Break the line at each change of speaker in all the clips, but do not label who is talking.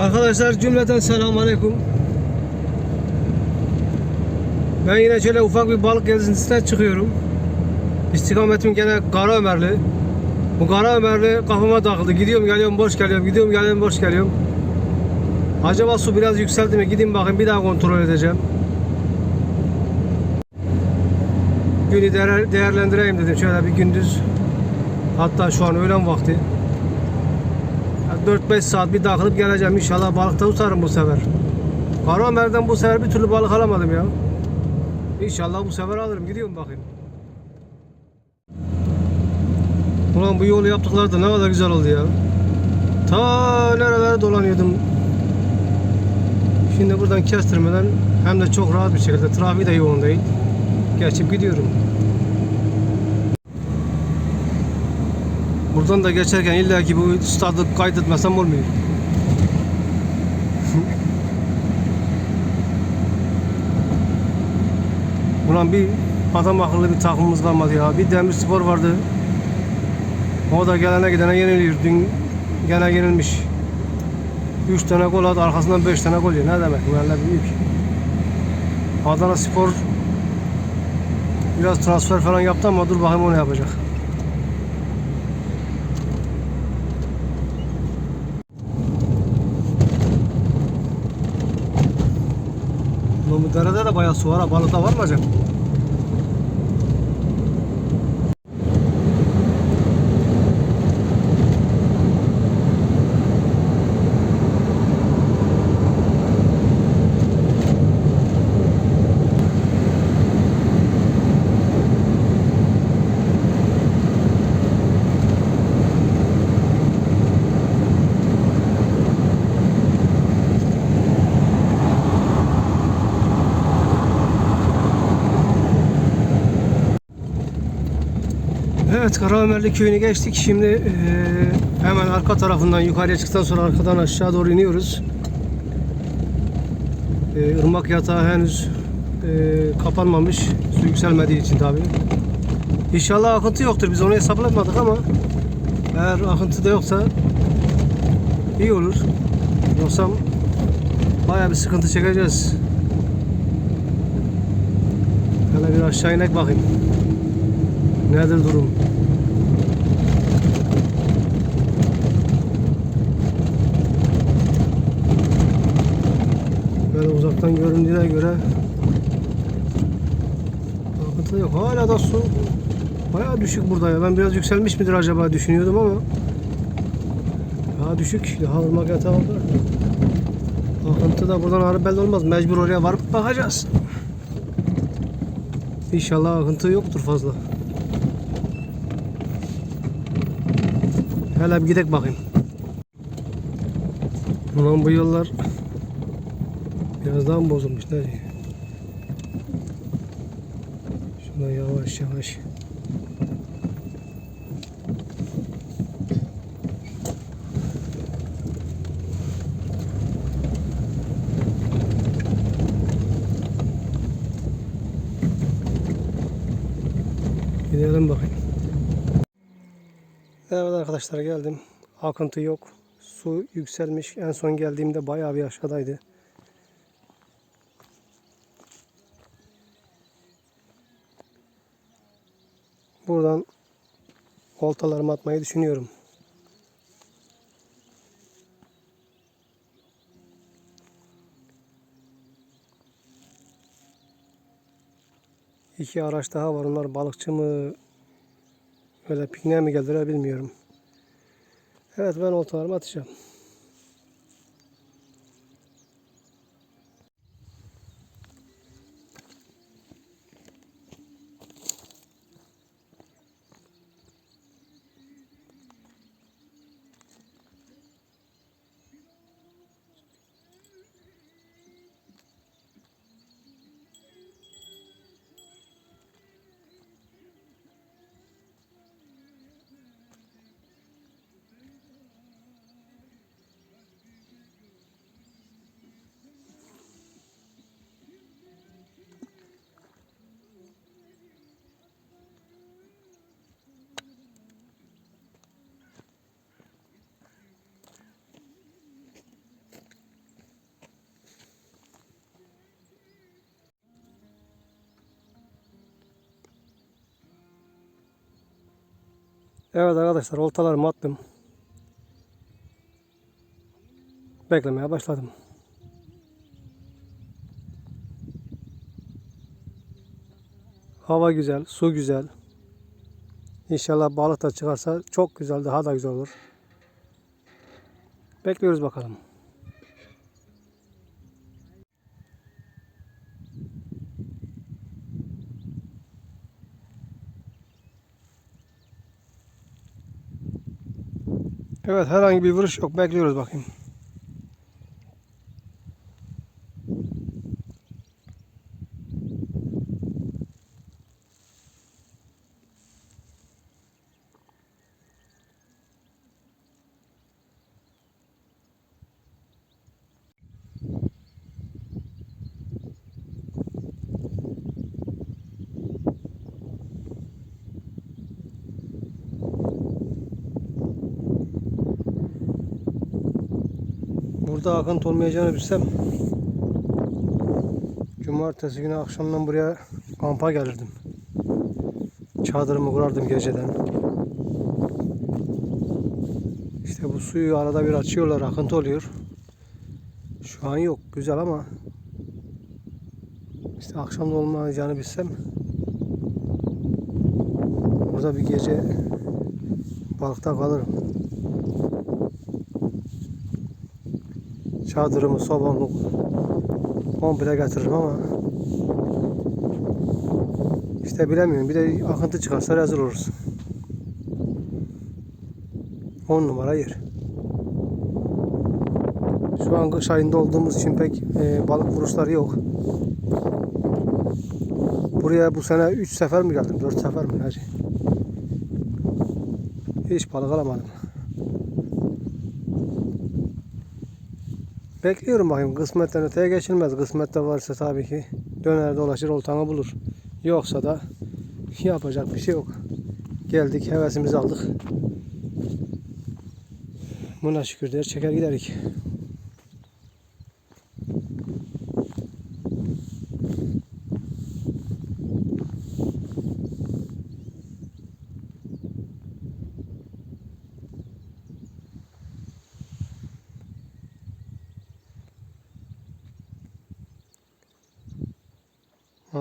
Arkadaşlar cümleten selamun aleyküm. Ben yine şöyle ufak bir balık gezintisine çıkıyorum. İstikametim gene Kara Ömerli. Bu Kara Ömerli kafama takıldı. Gidiyorum geliyorum boş geliyorum. Gidiyorum geliyorum boş geliyorum. Acaba su biraz yükseldi mi? Gideyim bakayım bir daha kontrol edeceğim. Günü değer- değerlendireyim dedim. Şöyle bir gündüz. Hatta şu an öğlen vakti. Ya 4-5 saat bir takılıp geleceğim. İnşallah balıkta tutarım bu sefer. Kara Ömer'den bu sefer bir türlü balık alamadım ya. İnşallah bu sefer alırım. Gidiyorum bakayım. Ulan bu yolu yaptıkları da ne kadar güzel oldu ya. Ta nerelere dolanıyordum. Şimdi buradan kestirmeden hem de çok rahat bir şekilde trafiği de yoğun değil. Geçip gidiyorum. Buradan da geçerken illa ki bu stadı kaydetmesem olmuyor. Ulan bir adam akıllı bir takımımız kalmadı ya. Bir demir spor vardı. O da gelene gidene yeniliyor. Dün gene yenilmiş. 3 tane gol attı arkasından 5 tane gol yiyor. Ne demek? Bu yerler büyük. Adana Spor biraz transfer falan yaptı ama dur bakayım o ne yapacak. Derede de bayağı su var ha. Balık da var mı acaba? Evet Karaömerli köyünü geçtik. Şimdi eee, hemen arka tarafından yukarıya çıktıktan sonra arkadan aşağı doğru iniyoruz. Eee ırmak yatağı henüz eee, kapanmamış. Su yükselmediği için tabi. İnşallah akıntı yoktur. Biz onu hesaplamadık ama eğer akıntı da yoksa iyi olur. Yoksa baya bir sıkıntı çekeceğiz. Hele bir aşağı inek bakayım. Nedir durum? Böyle uzaktan göründüğüne göre akıntı yok. Hala da su bayağı düşük burada ya. Ben biraz yükselmiş midir acaba düşünüyordum ama daha düşük. Daha ırmak yatağı var. Akıntı da buradan ağrı belli olmaz. Mecbur oraya varıp bakacağız. İnşallah akıntı yoktur fazla. Hele bir gidek bakayım. Ulan bu yollar biraz daha mı bozulmuş ne? Şuna yavaş yavaş. Gidelim bakayım. Evet arkadaşlar geldim. Akıntı yok. Su yükselmiş. En son geldiğimde bayağı bir aşağıdaydı. Buradan oltalarımı atmayı düşünüyorum. İki araç daha var. Onlar balıkçı mı Öyle pikniğe mi geldiler bilmiyorum. Evet ben oltalarımı atacağım. Evet arkadaşlar oltalarımı attım. Beklemeye başladım. Hava güzel, su güzel. İnşallah balık da çıkarsa çok güzel, daha da güzel olur. Bekliyoruz bakalım. Evet herhangi bir vuruş yok. Bekliyoruz bakayım. Burada akıntı olmayacağını bilsem Cumartesi günü akşamdan buraya kampa gelirdim. Çadırımı kurardım geceden. İşte bu suyu arada bir açıyorlar, akıntı oluyor. Şu an yok, güzel ama işte akşam da olmayacağını bilsem burada bir gece balıkta kalırım. Çadırımı, sobamı komple getiririm ama işte bilemiyorum. Bir de akıntı çıkarsa rezil oluruz. 10 numara yer. Şu an kış ayında olduğumuz için pek e, balık vuruşları yok. Buraya bu sene 3 sefer mi geldim? 4 sefer mi? Hacı? Hiç balık alamadım. Bekliyorum bakayım. Kısmetten öteye geçilmez. Kısmette varsa tabii ki döner dolaşır oltanı bulur. Yoksa da yapacak bir şey yok. Geldik hevesimizi aldık. Buna şükür der çeker giderik.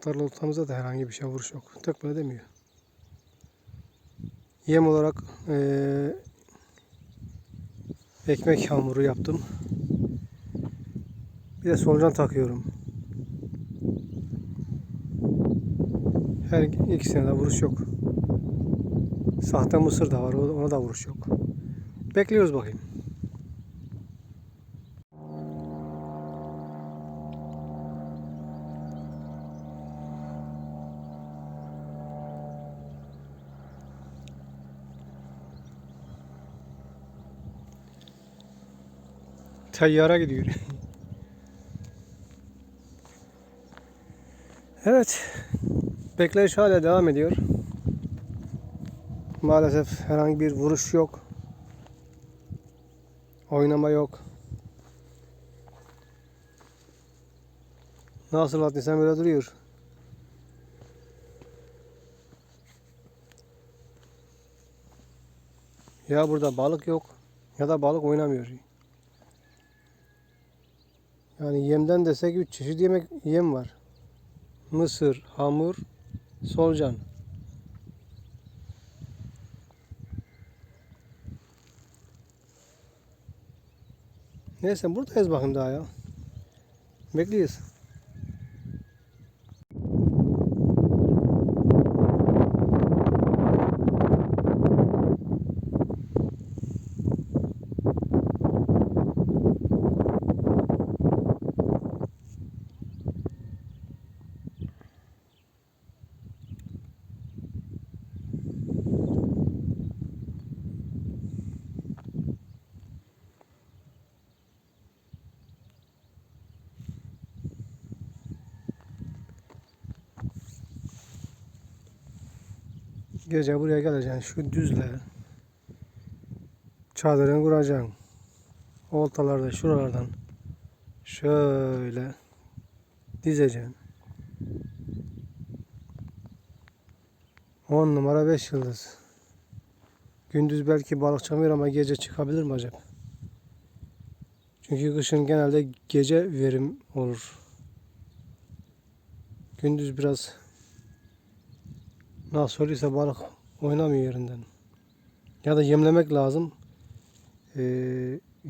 Mantarlı oltamızda da herhangi bir şey vuruş yok. Tek böyle demiyor. Yem olarak eee, ekmek hamuru yaptım. Bir de solucan takıyorum. Her ikisine de vuruş yok. Sahte mısır da var. Ona da vuruş yok. Bekliyoruz bakayım. Tayyara gidiyor. evet. Bekleyiş hala devam ediyor. Maalesef herhangi bir vuruş yok. Oynama yok. Nasıl attıysam böyle duruyor. Ya burada balık yok ya da balık oynamıyor. Yani yemden desek 3 çeşit yemek yem var. Mısır, hamur, solucan. Neyse buradayız bakın daha ya. Bekliyoruz. Gece buraya geleceksin şu düzle. Çadırını kuracaksın. Oltalarda şuralardan şöyle dizeceksin. 10 numara 5 yıldız. Gündüz belki balık çıkmıyor ama gece çıkabilir mi acaba? Çünkü kışın genelde gece verim olur. Gündüz biraz nasıl oluyorsa balık oynamıyor yerinden. Ya da yemlemek lazım. Ee,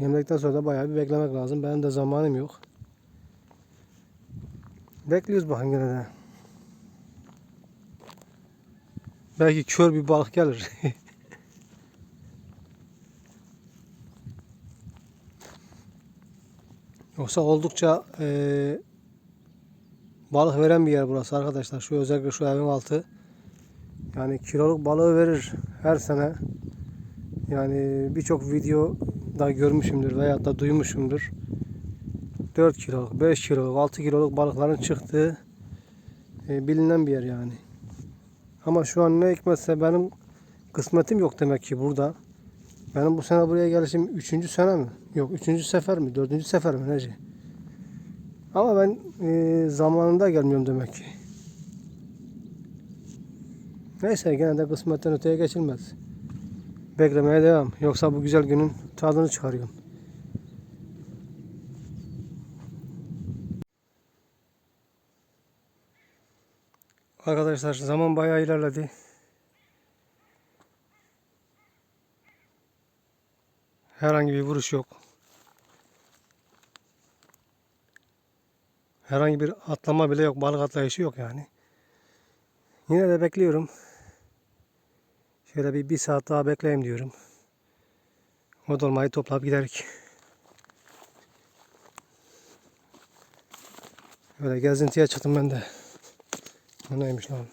yemledikten sonra da bayağı bir beklemek lazım. Benim de zamanım yok. Bekliyoruz bakın gene de. Belki kör bir balık gelir. Yoksa oldukça eee, balık veren bir yer burası arkadaşlar. Şu özellikle şu evin altı. Yani kiloluk balığı verir her sene. Yani birçok video da görmüşümdür veya da duymuşumdur. 4 kiloluk, 5 kiloluk, 6 kiloluk balıkların çıktığı e, bilinen bir yer yani. Ama şu an ne hikmetse benim kısmetim yok demek ki burada. Benim bu sene buraya gelişim 3. sene mi? Yok 3. sefer mi? 4. sefer mi? Nece? Ama ben e, zamanında gelmiyorum demek ki. Neyse gene de kısmetten öteye geçilmez. Beklemeye devam. Yoksa bu güzel günün tadını çıkarıyorum. Arkadaşlar zaman bayağı ilerledi. Herhangi bir vuruş yok. Herhangi bir atlama bile yok. Balık atlayışı yok yani. Yine de bekliyorum. Şöyle bir, bir saat daha bekleyeyim diyorum. O dolmayı toplayıp giderik. Böyle gezintiye çıktım ben de. Bu neymiş lan?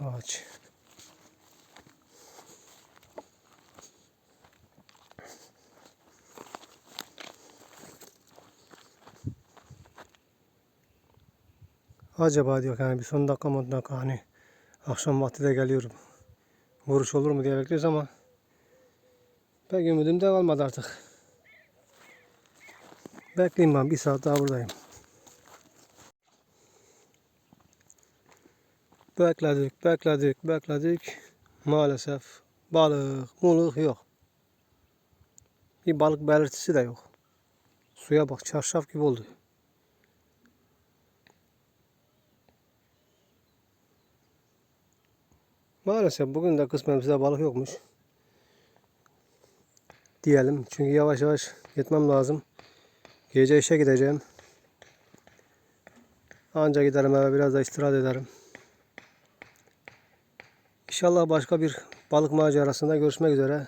Ağaç. Acaba diyor yani bir son dakika mı dakika hani akşam vakti de geliyorum. Vuruş olur mu diye bekliyoruz ama pek ümidim de kalmadı artık. Bekleyeyim ben bir saat daha buradayım. Bekledik, bekledik, bekledik. Maalesef balık, muluk yok. Bir balık belirtisi de yok. Suya bak çarşaf gibi oldu. Maalesef bugün de kısmetimizde balık yokmuş. Diyelim. Çünkü yavaş yavaş gitmem lazım. Gece işe gideceğim. Anca giderim eve biraz da istirahat ederim. İnşallah başka bir balık macerasında görüşmek üzere.